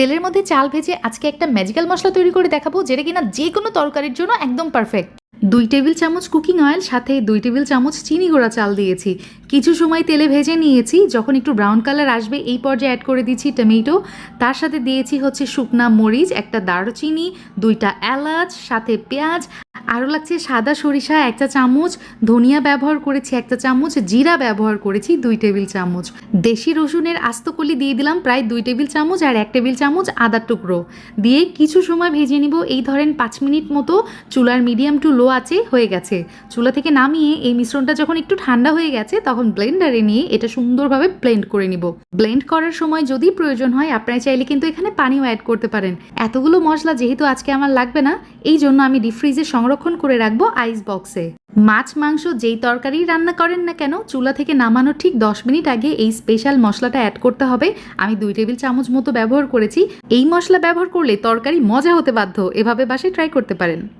তেলের মধ্যে চাল ভেজে আজকে একটা ম্যাজিক্যাল মশলা তৈরি করে দেখাবো, যেটা কিনা যে কোনো তরকারির জন্য একদম পারফেক্ট দুই টেবিল চামচ কুকিং অয়েল, সাথে দুই টেবিল চামচ চিনি গোড়া চাল দিয়েছি। কিছু সময় তেলে ভেজে নিয়েছি। যখন একটু ব্রাউন কালার আসবে, এই পর্যায়ে অ্যাড করে দিচ্ছি টমেটো। তার সাথে দিয়েছি হচ্ছে শুকনা মরিচ, একটা দারুচিনি, দুইটা এলাচ, সাথে পেঁয়াজ। আরও লাগছে সাদা সরিষা একটা চামচ। ধনিয়া ব্যবহার করেছি একটা চামচ। জিরা ব্যবহার করেছি দুই টেবিল চামচ। দেশি রসুনের আস্তকলি দিয়ে দিলাম প্রায় দুই টেবিল চামচ আর এক টেবিল চামচ আদার টুকরো। দিয়ে কিছু সময় ভেজে নিব। এই ধরেন পাঁচ মিনিট মতো। চুলার মিডিয়াম টু লো আছে, হয়ে গেছে। চুলা থেকে নামিয়ে এই মিশ্রণটা যখন একটু ঠান্ডা হয়ে গেছে, তখন ব্লেন্ডারে নিয়ে এটা সুন্দরভাবে ব্লেন্ড করে নিব। ব্লেন্ড করার সময় যদি প্রয়োজন হয়, আপনারা চাইলে কিন্তু এখানে পানিও অ্যাড করতে পারেন। এতগুলো মশলা যেহেতু আজকে আমার লাগবে না, এই জন্য আমি ডিপ ফ্রিজে সংরক্ষণ করে রাখব আইস বক্সে মাছ, মাংস যেই তরকারি রান্না করেন না কেন, চুলা থেকে নামানোর ঠিক দশ মিনিট আগে এই স্পেশাল মশলাটা অ্যাড করতে হবে। আমি দুই টেবিল চামচ মতো ব্যবহার করেছি। এই মশলা ব্যবহার করলে তরকারি মজা হতে বাধ্য, এভাবে বাসায় ট্রাই করতে পারেন।